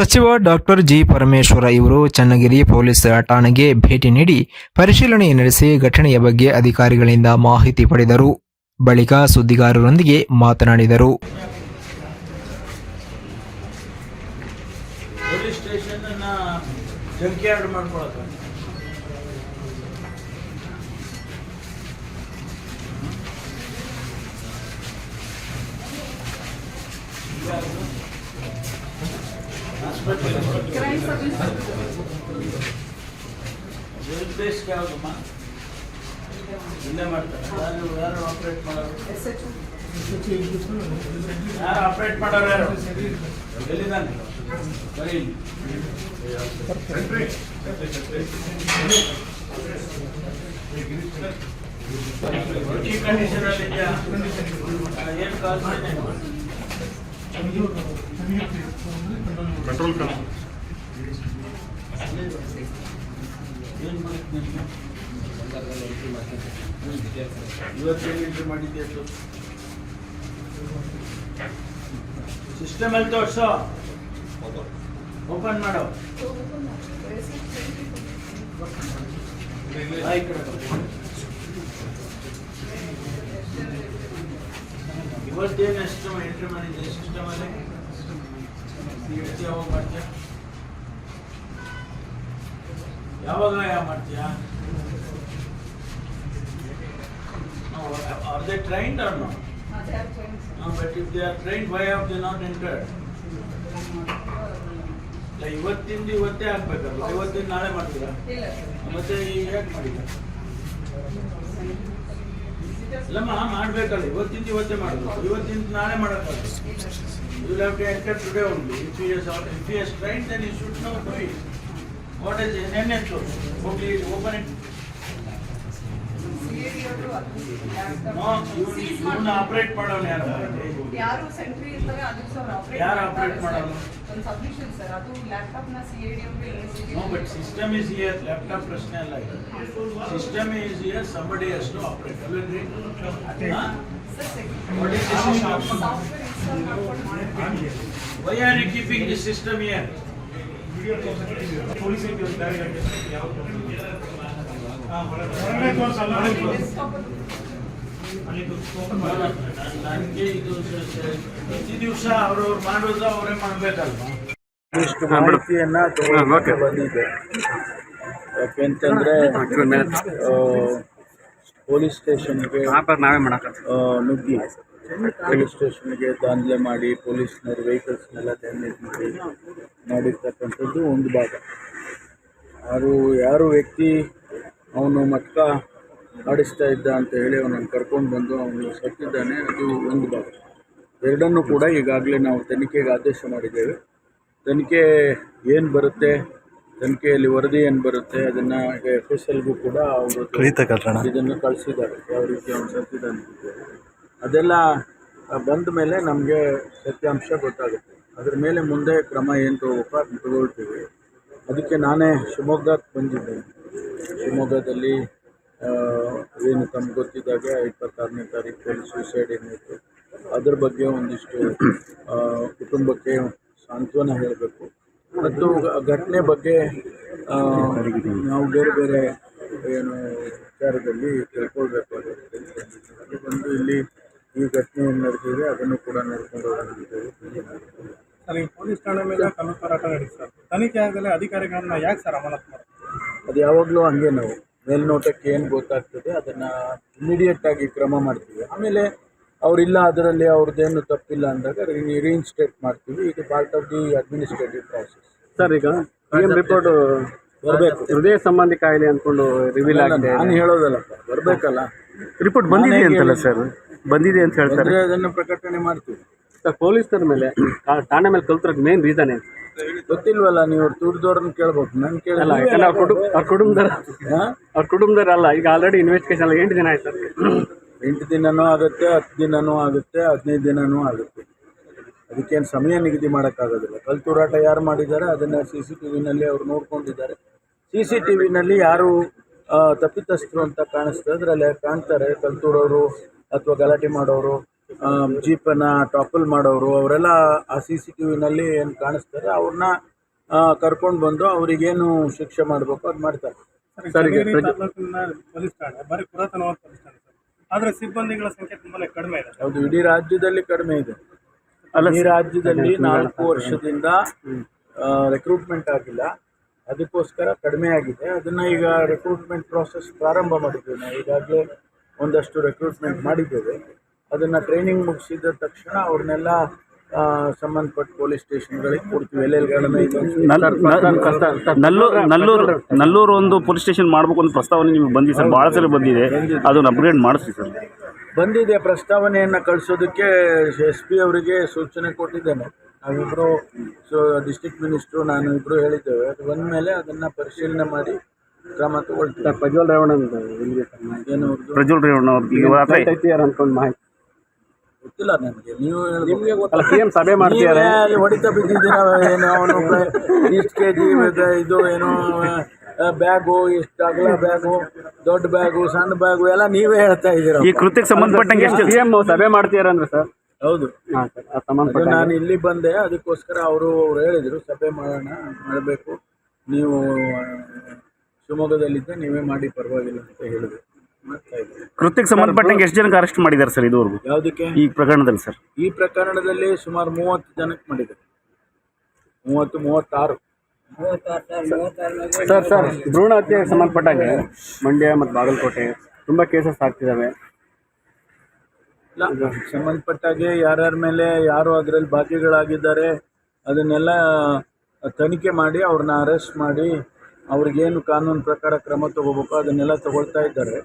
ಸಚಿವ doctor G Parameshwara ಇವರು Channagiri police ಠಾಣೆಗೆ ಭೇಟಿ ನೀಡಿ ಪರಿಶೀಲನೆ ನಡೆಸಿ ಘಟನೆಯ ಬಗ್ಗೆ ಅಧಿಕಾರಿಗಳಿಂದ ಮಾಹಿತಿ ಪಡೆದರು. ಬಳಿಕ ಸುದ್ದಿಗಾರರೊಂದಿಗೆ ಮಾತನಾಡಿದರು. ಪೊಲೀಸ್ ಸ್ಟೇಷನ್ ಅನ್ನ ಜಂಕ್ ಯಾರ್ಡ್ ಮಾಡ್ಕೊಳಕ ಬೇಸ್ ಯಾವ್ದಮ್ಮ ಇಲ್ಲೇ ಮಾಡ್ತಾರೆ ಯಾರು ಯಾರು ಆಪರೇಟ್ ಮಾಡೋರು ಯಾರು ಆಪರೇಟ್ ಮಾಡೋರು ಯಾರು ಎಲ್ಲಿದ್ದಾನೆ ಬರೀ ಇಲ್ಲಿ. ಈ ಕಂಡೀಷನ್ ಅಲ್ಲಿ ಇದೆಯಾ ಏನು ಕಾಲ್ ಮಾಡಿ ಕಂಟ್ರೋಲ್ ಕಣ ಇವತ್ತೇನು ಮಾಡಿದ್ದೆ ಸಿಸ್ಟಮ್ ಅಲ್ಲಿ ತೋರ್ಸೋ ಓಪನ್ ಮಾಡೋ. ಇವತ್ತೇನು ಎಷ್ಟು ಎಂಟ್ರಿ ಮಾಡಿದ್ದೆ ಸಿಸ್ಟಮ್ ಅಲ್ಲಿ? ಎಷ್ಟು ಯಾವಾಗ ಮಾಡ್ತೀಯ ಯಾವಾಗ ಯಾವ ಮಾಡ್ತೀಯಾ are they trained or no but if they are trained why have they not entered ಇಲ್ಲ ಇವತ್ತಿಂದ ಇವತ್ತೇ ಆಗ್ಬೇಕಲ್ಲ ಇವತ್ತಿಂದ ನಾಳೆ ಮಾಡ್ತೀರಾ ಮತ್ತೆ ಈಗ ಯಾಕೆ ಮಾಡಿಲ್ಲ ಇಲ್ಲಮ್ಮ ಮಾಡ್ಬೇಕಲ್ಲ ಇವತ್ತಿಂದ ಇವತ್ತೇ ಮಾಡಬೇಕು ಇವತ್ತಿಂದ ನಾಳೆ ಮಾಡೋಕ್ಕಲ್ಲ you have to enter today only if you is if you is train then you should know do it what is ನೆನ್ನೆ ಹೋಗ್ಲಿ ಓಪನ್ ಇಟ್ ನೋ ಇವನ್ನ ಆಪರೇಟ್ ಮಾಡೋನು ಯಾರು ಯಾರು ಸೆಂಟ್ರಿ ಇರ್ತಾರೆ ಅದು ಸರ್ ಆಪರೇಟ್ ಯಾರು operate ಮಾಡೋದು? ಒಂದು ಸಬ್ಮಿಷನ್ ಸರ್ ಅದು ಲ್ಯಾಪ್ಟಾಪ್ ನ C A D no but system is here laptop ಪ್ರಶ್ನೆ ಅಲ್ಲ ಸಿಸ್ಟಮ್ ಇಸ್ ಹಿಯರ್ ಸಂಬಡಿ ಅಷ್ಟು operate ಅಲ್ವೇನ್ರಿ What is the system? Software install ಮಾಡ್ಕೊಂಡು ಮಾಡಿ why are you keeping this system here police desktop ನನಗೆ ಇದು ಸ- ಸ- ಪ್ರತಿ ದಿವಸ ಅವ್ರವ್ರು ಮಾಡೋದು ಅವರೇ ಮಾಡ್ಬೇಕಲ್ವಾ? ಇಷ್ಟು ಮಾಹಿತಿಯನ್ನ ತಗೊಳ್ಳೋಕೆ ಬಂದಿದೆ ಯಾಕೆಂತಂದ್ರೆ ಆ, ಪೊಲೀಸ್ ಸ್ಟೇಷನ್ಗೆ ನಾವೇ ಮಾಡಕ ಆ, ನುಗ್ಗಿ. ಪೊಲೀಸ್ ಸ್ಟೇಷನ್ಗೆ ದಾಂಧಲೆ ಮಾಡಿ ಪೊಲೀಸ್ನವ್ರ ವೆಹಿಕಲ್ಸ್ನೆಲ್ಲ ಡ್ಯಾಮೇಜ್ ಮಾಡಿ ಮಾಡಿರ್ತಕ್ಕಂಥದ್ದು ಒಂದು ಭಾಗ. ಯಾರು ಯಾರು ವ್ಯಕ್ತಿ ಅವನು ಮಟ್ಕ ಆಡಿಸ್ತಾ ಇದ್ದ ಅಂತ ಹೇಳಿ ಅವನನ್ನು ಕರ್ಕೊಂಡು ಬಂದು ಅವನು ಸತ್ತಿದ್ದಾನೆ ಅದು ಒಂದು ಭಾಗ. ಎರಡನ್ನೂ ಕೂಡ ಈಗಾಗಲೇ ನಾವು ತನಿಖೆಗೆ ಆದೇಶ ಮಾಡಿದ್ದೇವೆ. ತನಿಖೆ ಏನು ಬರುತ್ತೆ ತನಿಖೆಯಲ್ಲಿ ವರದಿ ಏನು ಬರುತ್ತೆ ಅದನ್ನು ಎಫ್ ಎಸ್ ಎಲ್ಗೂ ಕೂಡ ಅವರು ಇದನ್ನು ಕಳಿಸಿದ್ದಾರೆ. ಯಾವ ರೀತಿ ಅವನು ಸತ್ತಿದ್ದಾನೆ. ಅದೆಲ್ಲ ಬಂದ ಮೇಲೆ ನಮಗೆ ಸತ್ಯಾಂಶ ಗೊತ್ತಾಗುತ್ತೆ. ಅದ್ರ ಮೇಲೆ ಮುಂದೆ ಕ್ರಮ ಏನು ತಗೋಬೇಕು ಅದನ್ನ ತಗೊಳ್ತೀವಿ. ಅದಕ್ಕೆ ನಾನೇ ಶಿವಮೊಗ್ಗಕ್ಕೆ ಬಂದಿದ್ದೇನೆ ಶಿವಮೊಗ್ಗದಲ್ಲಿ ಏನು ತಮ್ಗೆ ಗೊತ್ತಿದ್ದಾಗೆ ಇಪ್ಪತ್ತಾರನೇ ತಾರೀಕು ಪೊಲೀಸ್ ಸೂಸೈಡ್ ಏನಿತ್ತು ಅದ್ರ ಬಗ್ಗೆ ಒಂದಿಷ್ಟು ಕುಟುಂಬಕ್ಕೆ ಸಾಂತ್ವನ ಹೇಳಬೇಕು. ಮತ್ತು ಘಟನೆ ಬಗ್ಗೆ ನಾವು ಬೇರೆ ಬೇರೆ ಏನು ವಿಚಾರದಲ್ಲಿ ತಿಳ್ಕೊಳ್ಬೇಕು. ಅದು ಬಂದು ಇಲ್ಲಿ ಈ ಘಟನೆ ಏನು ನಡೆದಿದೆ ಅದನ್ನು ಕೂಡ ನೋಡ್ಕೊಂಡು ಸರ್ ಈ ಪೊಲೀಸ್ ಠಾಣೆ ಮೇಲೆ ಕಲ್ಲು ಹೋರಾಟ ಸರ್. ತನಿಖೆ ಆಗಲೇ ಅಧಿಕಾರಿಗಳನ್ನ ಯಾಕೆ ಸರ್ ಅಮಾನತು ಮಾಡ್ತಾರೆ ಅದು ಯಾವಾಗಲೂ ಹಂಗೆ ನಾವು. ಮೇಲ್ನೋಟಕ್ಕೆ ಏನು ಗೊತ್ತಾಗ್ತದೆ ಅದನ್ನು ಇಮಿಡಿಯೇಟ್ ಆಗಿ ಕ್ರಮ ಮಾಡ್ತೀವಿ. ಆಮೇಲೆ ಅವರಿಲ್ಲ ಅದರಲ್ಲಿ ಅವ್ರದ್ದೇನು ತಪ್ಪಿಲ್ಲ ಅಂದಾಗ ರೀಇನ್ಸ್ಟೇಟ್ ಮಾಡ್ತೀವಿ. ಇದು part of the administrative process sir ಈಗ ರಿಪೋರ್ಟ್ ಬರಬೇಕು. ಹೃದಯ ಸಂಬಂಧಿ ಕಾಯಿಲೆ ಅಂದ್ಕೊಂಡು ರಿವೀಲ್ ಆಗಿದೆ ನಾನು ಹೇಳೋದಲ್ಲಪ್ಪ ಬರಬೇಕಲ್ಲ. ರಿಪೋರ್ಟ್ ಬಂದಿದೆ ಅಂತಲ್ಲ ಸರ್? ಬಂದಿದೆ ಅಂತ ಹೇಳ್ತಾರೆ. ಬಂದರೆ ಅದನ್ನು ಪ್ರಕಟಣೆ ಮಾಡ್ತೀವಿ. ಸರ್ ಪೊಲೀಸರ ಮೇಲೆ ಕಾ- ಠಾಣೆ ಮೇಲೆ ಕಲ್ತಿರೋದು ಮೇನ್ ರೀಸನ್ ಏನು? ಗೊತ್ತಿಲ್ವಲ್ಲ ನೀವು ತುರ್ದವ್ರನ್ನ ಕೇಳ್ಬೇಕು ನಾನು ಅಲ್ಲ ಕೇಳಲ್ಲ ಯಾಕಂದ್ರೆ ಅವ್ರ ಕುಟುಂಬ ಅವ್ರ ಕುಟುಂಬದರ ಅಲ್ಲ ಅವ್ರ ಈಗ ಆಲ್ರೆಡಿ ಇನ್ವೆಸ್ಟಿಗೇಷನ್ ಎಲ್ಲ ಎಂಟು ದಿನ ಆಯ್ತು ಸರ್. ಎಂಟು ದಿನನೂ ಆಗುತ್ತೆ ಹತ್ತು ದಿನನೂ ಆಗುತ್ತೆ ಹದಿನೈದು ದಿನನೂ ಆಗುತ್ತೆ. ಅದಕ್ಕೇನು ಸಮಯ ನಿಗದಿ ಮಾಡೋಕ್ಕಾಗೋದಿಲ್ಲ. ಕಲ್ ತೂರಾಟ ಯಾರು ಮಾಡಿದ್ದಾರೆ ಅದನ್ನು ಸಿ ಸಿ ಟಿ ವಿನಲ್ಲಿ ಅವ್ರು ನೋಡ್ಕೊಂಡಿದ್ದಾರೆ. ಸಿ ಸಿ ಟಿ ವಿನಲ್ಲಿ ಯಾರು ಆ, ತಪ್ಪಿತಸ್ಥರು ಅಂತ ಕಾಣಿಸ್ತದೆ ಅದರಲ್ಲಿ ಕಾಣ್ತಾರೆ. ಕಲ್ತೂರೋರು ಅಥವಾ ಗಲಾಟೆ ಮಾಡೋರು ಜೀಪನ್ನು ಟಾಪಲ್ ಮಾಡೋರು ಅವರೆಲ್ಲ ಆ ಸಿ ಸಿ ಟಿ ವಿನಲ್ಲಿ ಏನು ಕಾಣಿಸ್ತಾರೆ ಅವ್ರನ್ನ ಕರ್ಕೊಂಡು ಬಂದು ಅವರಿಗೇನು ಶಿಕ್ಷೆ ಮಾಡಬೇಕು ಅದು ಮಾಡ್ತಾರೆ. ಆದರೆ ಸಿಬ್ಬಂದಿಗಳ ಸಂಖ್ಯೆ ತುಂಬಾ ಕಡಿಮೆ ಇದೆ. ಹೌದು ಇಡೀ ರಾಜ್ಯದಲ್ಲಿ ಕಡಿಮೆ ಇದೆ. ಈ ರಾಜ್ಯದಲ್ಲಿ ನಾಲ್ಕು ವರ್ಷದಿಂದ ರೆಕ್ರೂಟ್ಮೆಂಟ್ ಆಗಿಲ್ಲ. ಅದಕ್ಕೋಸ್ಕರ ಕಡಿಮೆ ಆಗಿದೆ. ಅದನ್ನ ಈಗ ರೆಕ್ರೂಟ್ಮೆಂಟ್ ಪ್ರಾಸೆಸ್ ಪ್ರಾರಂಭ ಮಾಡಿದ್ದೇವೆ ನಾವು ಈಗಾಗಲೇ ಒಂದಷ್ಟು ರೆಕ್ರೂಟ್ಮೆಂಟ್ ಮಾಡಿದ್ದೇವೆ. ಅದನ್ನು ಟ್ರೈನಿಂಗ್ ಮುಗಿಸಿದ ತಕ್ಷಣ ಅವ್ರನ್ನೆಲ್ಲ ಸಂಬಂಧಪಟ್ಟ ಪೊಲೀಸ್ ಸ್ಟೇಷನ್ಗಳಿಗೆ ಕೊಡ್ತೀವಿ. ಎಲ್ಲೆಲ್ಲಿ ಕಡಿಮೆ ನಲ್ಲೂರು ನಲ್ಲೂರು ನಲ್ಲೂರು ಒಂದು ಪೊಲೀಸ್ ಸ್ಟೇಷನ್ ಮಾಡಬೇಕು ಅಂತ ಪ್ರಸ್ತಾವನೆ ನಿಮಗೆ ಬಂದಿದೆ ಸರ್. ಭಾಳ ಸಲ ಬಂದಿದೆ. ಅದನ್ನು ಅಪ್ಗ್ರೇಡ್ ಮಾಡಿಸಿ ಸರ್. ಬಂದಿದೆ. ಪ್ರಸ್ತಾವನೆಯನ್ನು ಕಳಿಸೋದಕ್ಕೆ ಎಸ್ ಪಿ ಅವರಿಗೆ ಸೂಚನೆ ಕೊಟ್ಟಿದ್ದೇನೆ. ನಾವಿಬ್ಬರು ಸೊ ಡಿಸ್ಟಿಕ್ ಮಿನಿಸ್ಟ್ರು ನಾನು ಇಬ್ಬರು ಹೇಳಿದ್ದೇವೆ. ಅದು ಬಂದ ಮೇಲೆ ಅದನ್ನು ಪರಿಶೀಲನೆ ಮಾಡಿ ಕ್ರಮ ತಗೊಳ್ತೀವಿ. ಸರ್ ಪ್ರಜ್ವಲ್ ರೇವಣ್ಣ ಅಂತ ಎಲ್ಲಿಗೆ ಸರ್ ಮಾಹಿತಿ? ಏನು ಅವ್ರದ್ದು? ಪ್ರಜ್ವಲ್ ರೇವಣ್ಣ ಅವ್ರಿಗೆ ಈಗ ಹತ್ರ ಐತಿಯಾರ ಅನ್ಕೊಂಡು ಮಾಹಿತಿ. ಗೊತ್ತಿಲ್ಲ ನನಗೆ. ನೀವು ನಿಮಗೆ ಅಲ್ಲ ಸಿ ಎಂ ಸಭೆ ಮಾಡ್ತಿದ್ದಾರೆ ಅಲ್ಲಿ ಹೊಡಿತ ಬಿದ್ದಿದ್ದೀರ ಏನು ಅವನು ಇಷ್ಟು ಕೆ ಜಿ ಇದು ಏನು ಬ್ಯಾಗು ಇಷ್ಟು ಅಗಲ ಬ್ಯಾಗು ದೊಡ್ಡ ಬ್ಯಾಗು ಸಣ್ಣ ಬ್ಯಾಗು ಎಲ್ಲ ನೀವೇ ಹೇಳ್ತಾ ಇದ್ದೀರ. ಈ ಕೃತ್ಯಕ್ಕೆ ಸಂಬಂಧಪಟ್ಟಂಗೆ ಎಷ್ಟು ಸಿ ಎಂ ಸಭೆ ಮಾಡ್ತಿದ್ದಾರೆ ಅಂದ್ರೆ ಸರ್? ಹೌದು. ಹಾಂ ಸರ್ ಅದು ಅದು ಸಂಬಂಧಪಟ್ಟ ನಾನು ಇಲ್ಲಿ ಬಂದೆ ಅದಕ್ಕೋಸ್ಕರ ಅವರು ಅವ್ರು ಹೇಳಿದರು ಸಭೆ ಮಾಡೋಣ ಮಾಡಬೇಕು ನೀವು ಶಿವಮೊಗ್ಗದಲ್ಲಿದ್ದೆ ನೀವೇ ಮಾಡಿ ಪರವಾಗಿಲ್ಲ ಅಂತ ಮಾಡ್ತಾ ಇದ್ದೀವಿ ಕೃತ್ಯಕ್ಕೆ ಸಂಬಂಧಪಟ್ಟಂಗೆ ಎಷ್ಟು ಜನಕ್ಕೆ ಅರೆಸ್ಟ್ ಮಾಡಿದ್ದಾರೆ ಸರ್ ಇದುವರೆಗೂ? ಯಾವುದಕ್ಕೆ? ಈ ಪ್ರಕರಣದಲ್ಲಿ ಸರ್. ಈ ಪ್ರಕರಣದಲ್ಲಿ ಸುಮಾರು ಮೂವತ್ತು ಜನಕ್ಕೆ ಮಾಡಿದ್ದಾರೆ. ಮೂವತ್ತು ಮೂವತ್ತಾರು. ಸರ್ ಸರ್ ಭ್ರೂಣ ಹತ್ಯೆಗೆ ಸಂಬಂಧಪಟ್ಟಂಗೆ ಮಂಡ್ಯ ಮತ್ತು ಬಾಗಲಕೋಟೆ ತುಂಬ ಕೇಸಸ್ ಆಗ್ತಿದ್ದಾವೆ ಇಲ್ಲ ಸಂಬಂಧಪಟ್ಟಾಗೆ ಯಾರ್ಯಾರ ಮೇಲೆ ಯಾರು ಅದರಲ್ಲಿ ಭಾಗಿಗಳಾಗಿದ್ದಾರೆ ಅದನ್ನೆಲ್ಲ ತನಿಖೆ ಮಾಡಿ ಅವ್ರನ್ನ ಅರೆಸ್ಟ್ ಮಾಡಿ ಅವ್ರಿಗೇನು ಕಾನೂನು ಪ್ರಕಾರ ಕ್ರಮ ತಗೋಬೇಕು ಅದನ್ನೆಲ್ಲ ತಗೊಳ್ತಾ ಇದ್ದಾರೆ.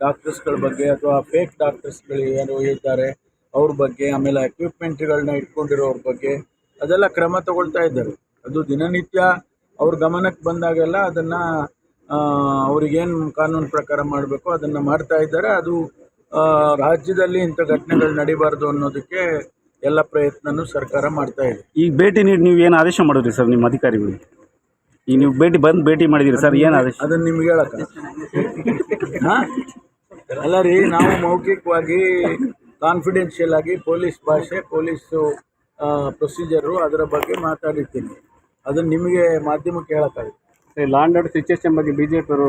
ಡಾಕ್ಟರ್ಸ್ಗಳ ಬಗ್ಗೆ ಅಥವಾ ಫೇಕ್ ಡಾಕ್ಟರ್ಸ್ಗಳು ಏನು ಇದ್ದಾರೆ ಅವ್ರ ಬಗ್ಗೆ, ಆಮೇಲೆ ಎಕ್ವಿಪ್ಮೆಂಟ್ಗಳನ್ನ ಇಟ್ಕೊಂಡಿರೋರ ಬಗ್ಗೆ ಅದೆಲ್ಲ ಕ್ರಮ ತಗೊಳ್ತಾ ಇದ್ದಾರೆ. ಅದು ದಿನನಿತ್ಯ ಅವ್ರ ಗಮನಕ್ಕೆ ಬಂದಾಗೆಲ್ಲ ಅದನ್ನು ಅವ್ರಿಗೇನು ಕಾನೂನು ಪ್ರಕಾರ ಮಾಡಬೇಕು ಅದನ್ನು ಮಾಡ್ತಾ ಇದ್ದಾರೆ. ಅದು ರಾಜ್ಯದಲ್ಲಿ ಇಂಥ ಘಟನೆಗಳು ನಡಿಬಾರ್ದು ಅನ್ನೋದಕ್ಕೆ ಎಲ್ಲ ಪ್ರಯತ್ನನೂ ಸರ್ಕಾರ ಮಾಡ್ತಾ ಇದೆ. ಈಗ ಭೇಟಿ ನೀಡಿ ನೀವು ಏನು ಆದೇಶ ಮಾಡಿದ್ರಿ ಸರ್ ನಿಮ್ಮ ಅಧಿಕಾರಿಗಳಿಗೆ? ಈಗ ನೀವು ಭೇಟಿ ಬಂದು ಭೇಟಿ ಮಾಡಿದ್ದೀರಿ ಸರ್ ಏನು ಆದೇಶ ಅದನ್ನ ನಿಮ್ಗೆ ಹೇಳಕ್ಕ. ಹಾಂ? ಅಲ್ಲ ರೀ ನಾವು ಮೌಖಿಕವಾಗಿ ಕಾನ್ಫಿಡೆನ್ಷಿಯಲ್ ಆಗಿ ಪೊಲೀಸ್ ಭಾಷೆ ಪೊಲೀಸು ಪ್ರೊಸೀಜರು ಅದರ ಬಗ್ಗೆ ಮಾತಾಡಿರ್ತೀನಿ ಅದನ್ನು ನಿಮಗೆ ಮಾಧ್ಯಮಕ್ಕೆ ಹೇಳೋಕ್ಕಾಗುತ್ತೆ. ಲಾಂಡ್ ಆರ್ಡರ್ ಸಿಚುವೇಶನ್ ಬಗ್ಗೆ ಬಿ ಜೆ ಪಿ ಅವರು